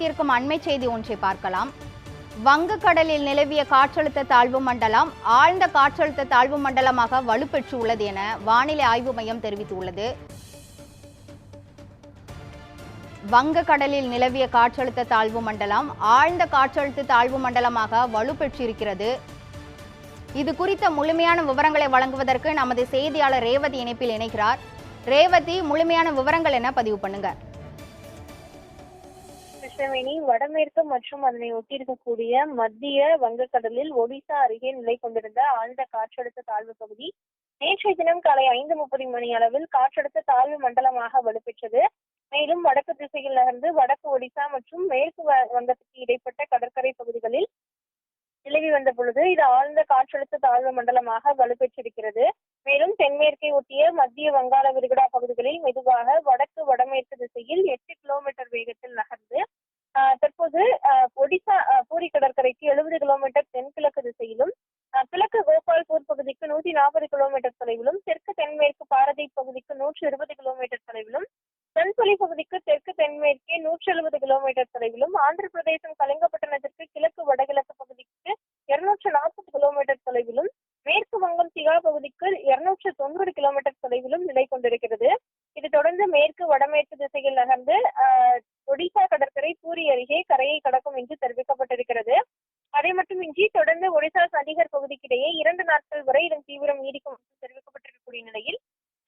தீர்க்கும் அண்மை செய்தி ஒன்றை பார்க்கலாம். வங்கக்கடலில் நிலவிய காற்றழுத்த தாழ்வு மண்டலம் ஆழ்ந்த காற்றழுத்த தாழ்வு மண்டலமாக வலுப்பெற்று உள்ளது என வானிலை ஆய்வு மையம் தெரிவித்துள்ளது. வங்கக்கடலில் நிலவிய காற்றழுத்த தாழ்வு மண்டலம் ஆழ்ந்த காற்றழுத்த தாழ்வு மண்டலமாக வலுப்பெற்றிருக்கிறது இது குறித்த முழுமையான விவரங்களை வழங்குவதற்கு நமது செய்தியாளர் ரேவதி இணைப்பில் இணைகிறார். ரேவதி முழுமையான விவரங்கள் என பதிவு பண்ணுங்கள் கிருஷ்ணவேணி வடமேற்கு மற்றும் அதனை ஒட்டியிருக்கக்கூடிய மத்திய வங்கக்கடலில் ஒடிசா அருகே நிலை கொண்டிருந்த ஆழ்ந்த காற்றழுத்த தாழ்வு பகுதி நேற்றைய தினம் காலை ஐந்து முப்பது மணி அளவில் காற்றழுத்த தாழ்வு மண்டலமாக வலுப்பெற்றது. மேலும் வடக்கு திசையில் நகர்ந்து வடக்கு ஒடிசா மற்றும் மேற்கு வ- வங்கத்துக்கு இடைப்பட்ட கடற்கரை பகுதிகளில் நிலவி வந்த பொழுது இது ஆழ்ந்த காற்றழுத்த தாழ்வு மண்டலமாக வலுப்பெற்றிருக்கிறது. மேலும் தென்மேற்கை ஒட்டிய மத்திய வங்காள விரிகுடா பகுதிகளில் மெதுவாக வடக்கு வடமேற்கு திசையில் எட்டு கிலோமீட்டர் வேகத்தில் நகர்ந்து ஆஹ் தற்போது ஆஹ் ஒடிசா ஆஹ் பூரி கடற்கரைக்கு எழுபது கிலோமீட்டர் தென்கிழக்கு திசையிலும் ஆஹ் கிழக்கு கோபால்பூர் பகுதிக்கு நூத்தி நாற்பது கிலோமீட்டர் தொலைவிலும் தெற்கு தென்மேற்கு பாரதி பகுதிக்கு நூற்றி இருபது கிலோமீட்டர் தொலைவிலும் தென்பொலி பகுதிக்கு தெற்கு தென்மேற்கே நூற்றி எழுபது கிலோமீட்டர் தொலைவிலும் ஆந்திர பிரதேசம் கலிங்கப்பட்டினத்திற்கு கிழக்கு வடகிழக்கு பகுதிக்கு இருநூற்று நாற்பது கிலோமீட்டர் தொலைவிலும் மேற்கு வங்கம் சிகா பகுதிக்கு இருநூற்று தொண்ணூறு கிலோமீட்டர் தொலைவிலும் நிலை கொண்டிருக்கிறது. இது தொடர்ந்து மேற்கு வடமேற்கு திசையில் நகர்ந்து ஆஹ், ஒடிசா கடற்கரை பூரி அருகே கரையை கடக்கும் என்று தெரிவிக்கப்பட்டிருக்கிறது. அதை மட்டுமின்றி தொடர்ந்து ஒடிசா சண்டிகர் பகுதிக்கிடையே தீவிரம் நீடிக்கும் என்று தெரிவிக்கப்பட்டிருக்கக்கூடிய நிலையில்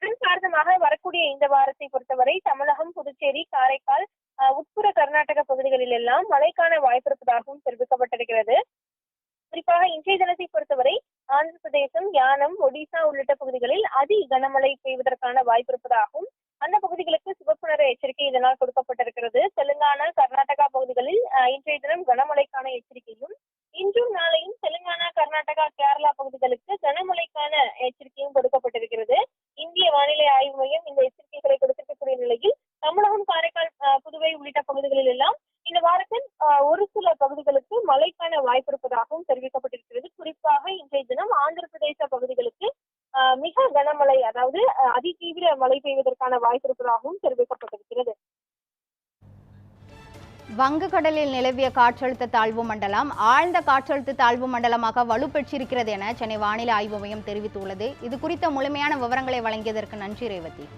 இதன் காரணமாக வரக்கூடிய இந்த வாரத்தை பொறுத்தவரை தமிழகம் புதுச்சேரி காரைக்கால் உட்புற கர்நாடக பகுதிகளில் எல்லாம் மழைக்கான வாய்ப்பிருப்பதாகவும் தெரிவிக்கப்பட்டிருக்கிறது. குறிப்பாக இன்றைய தினத்தை பொறுத்தவரை ஆந்திர பிரதேசம் யானம் ஒடிசா உள்ளிட்ட பகுதிகளில் அதி கனமழை பெய்வதற்கான வாய்ப்பு இருப்பதாகவும் அந்த பகுதிகளுக்கு சிவப்பு நிற எச்சரிக்கை இதனால் கொடுக்கப்பட்டிருக்கிறது. தெலுங்கானா கர்நாடகா பகுதிகளில் இன்றைய தினம் கனமழைக்கான எச்சரிக்கையும் இன்றும் நாளையும் தெலுங்கானா கர்நாடகா கேரளா பகுதிகளுக்கு கனமழைக்கான எச்சரிக்கையும் கொடுக்கப்பட்டிருக்கிறது. இந்திய வானிலை ஆய்வு மையம் இந்த எச்சரிக்கைகளை கொடுத்திருக்கக்கூடிய நிலையில் தமிழகம் காரைக்கால் புதுவை உள்ளிட்ட பகுதிகளில் எல்லாம் இந்த வாரத்தில் ஒரு சில பகுதிகளுக்கு மழைக்கான வாய்ப்பு இருப்பதாகவும் தெரிவிக்கப்பட்டிருக்கிறது. குறிப்பாக இன்றைய தினம் ஆந்திர பிரதேச பகுதிகளுக்கு மிக கனமழை அதாவது அதிதீவிர மழை பெய்வதற்கான வாய்ப்பு இருப்பதாகவும் தெரிவிக்கப்பட்டிருக்கிறது. வங்கக்கடலில் நிலவிய காற்றழுத்த தாழ்வு மண்டலம் ஆழ்ந்த காற்றழுத்த தாழ்வு மண்டலமாக வலுப்பெற்றிருக்கிறது என சென்னை வானிலை ஆய்வு மையம் தெரிவித்துள்ளது. இது குறித்த முழுமையான விவரங்களை வழங்கியதற்கு நன்றி ரேவதி.